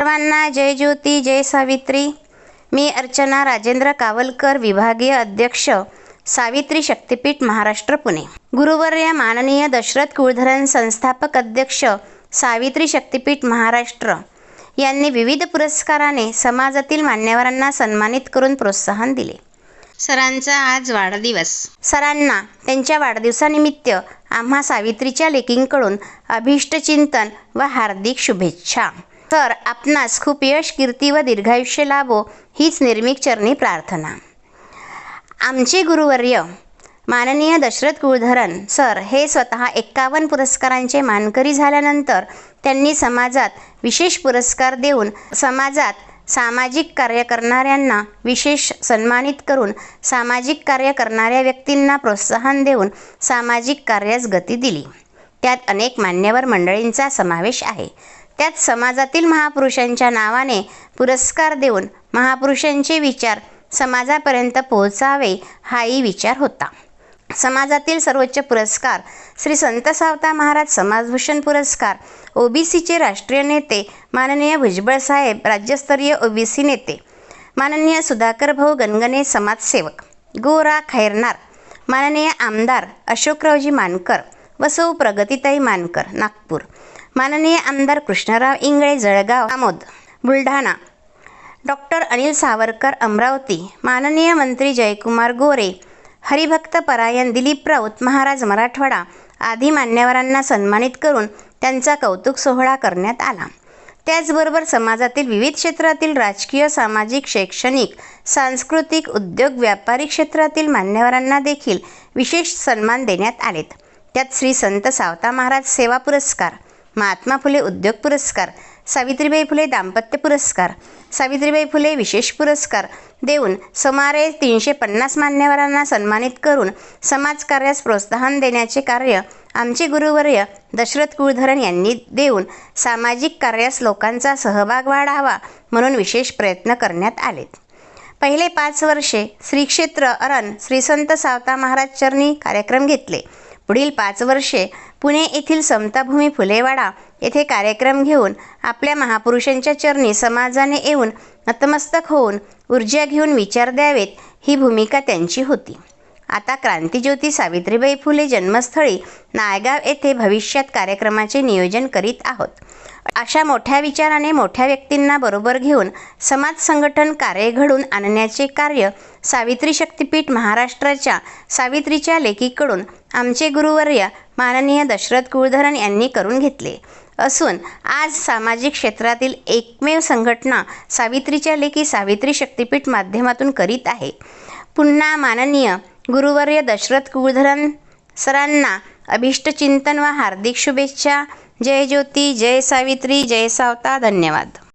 सर्वांना जय ज्योती जय सावित्री. मी अर्चना राजेंद्र कावलकर विभागीय अध्यक्ष सावित्री शक्तीपीठ महाराष्ट्र पुणे. गुरुवर्य माननीय दशरथ कुळधरन संस्थापक अध्यक्ष सावित्री शक्तीपीठ महाराष्ट्र. यांनी विविध पुरस्काराने समाजातील मान्यवरांना सन्मानित करून प्रोत्साहन दिले. सरांचा आज वाढदिवस. सरांना त्यांच्या वाढदिवसानिमित्त आम्हा सावित्रीच्या लेकींकडून अभिष्टचिंतन व हार्दिक शुभेच्छा. तर आपणास खूप यश कीर्ती व दीर्घायुष्य लाभो हीच निर्मिक चरणी प्रार्थना. आमचे गुरुवर्य माननीय दशरथ कुळधरन सर हे स्वतः एक्कावन्न पुरस्कारांचे मानकरी झाल्यानंतर त्यांनी समाजात विशेष पुरस्कार देऊन समाजात सामाजिक कार्य करणाऱ्यांना विशेष सन्मानित करून सामाजिक कार्य करणाऱ्या व्यक्तींना प्रोत्साहन देऊन सामाजिक कार्यास गती दिली. त्यात अनेक मान्यवर मंडळींचा समावेश आहे. त्यात समाजातील महापुरुषांच्या नावाने पुरस्कार देऊन महापुरुषांचे विचार समाजापर्यंत पोहोचावे हाही विचार होता. समाजातील सर्वोच्च पुरस्कार श्री संत सावता महाराज समाजभूषण पुरस्कार ओबीसीचे राष्ट्रीय नेते माननीय भुजबळ साहेब राज्यस्तरीय ओबीसी नेते माननीय सुधाकर भाऊ गणगणे समाजसेवक गोरा खैरनार माननीय आमदार अशोकरावजी मानकर व सौ प्रगतीताई मानकर नागपूर. माननीय आमदार कृष्णराव इंगळे जळगाव आमोद बुलढाणा डॉक्टर अनिल सावरकर अमरावती माननीय मंत्री जयकुमार गोरे हरिभक्त परायण दिलीप राऊत महाराज मराठवाडा आदी मान्यवरांना सन्मानित करून त्यांचा कौतुक सोहळा करण्यात आला. त्याचबरोबर समाजातील विविध क्षेत्रातील राजकीय सामाजिक शैक्षणिक सांस्कृतिक उद्योग व्यापारी क्षेत्रातील मान्यवरांना देखील विशेष सन्मान देण्यात आलेत. त्यात श्री संत सावता महाराज सेवा पुरस्कार महात्मा फुले उद्योग पुरस्कार सावित्रीबाई फुले दाम्पत्य पुरस्कार सावित्रीबाई फुले विशेष पुरस्कार देऊन सुमारे तीनशे पन्नास मान्यवरांना सन्मानित करून समाजकार्यास प्रोत्साहन देण्याचे कार्य आमचे गुरुवर्य दशरथ कुळधरन यांनी देऊन सामाजिक कार्यास लोकांचा सहभाग वाढावा म्हणून विशेष प्रयत्न करण्यात आलेत. पहिले पाच वर्षे श्रीक्षेत्र अरण श्रीसंत सावता महाराज चरणी कार्यक्रम घेतले. पुढील पाच वर्षे पुणे येथील समताभूमी फुलेवाडा येथे कार्यक्रम घेऊन आपल्या महापुरुषांच्या चरणी समाजाने येऊन नतमस्तक होऊन ऊर्जा घेऊन विचार द्यावेत ही भूमिका त्यांची होती. आता क्रांतिज्योती सावित्रीबाई फुले जन्मस्थळी नायगाव येथे भविष्यात कार्यक्रमाचे नियोजन करीत आहोत. अशा मोठ्या विचाराने मोठ्या व्यक्तींना बरोबर घेऊन समाज संघटन कार्य घडून आणण्याचे कार्य सावित्री शक्तीपीठ महाराष्ट्राच्या सावित्रीच्या लेकीकडून आमचे गुरुवर्य माननीय दशरथ कुळधरन यांनी करून घेतले. असून आज सामाजिक क्षेत्रातील एकमेव संघटना सावित्रीच्या लेखी सावित्री शक्तीपीठ माध्यमातून करीत आहे. पुन्हा माननीय गुरुवर्य दशरथ कुळधरण सरांना अभिष्टचिंतन व हार्दिक शुभेच्छा. जय ज्योती जय सावित्री जय सावता. धन्यवाद.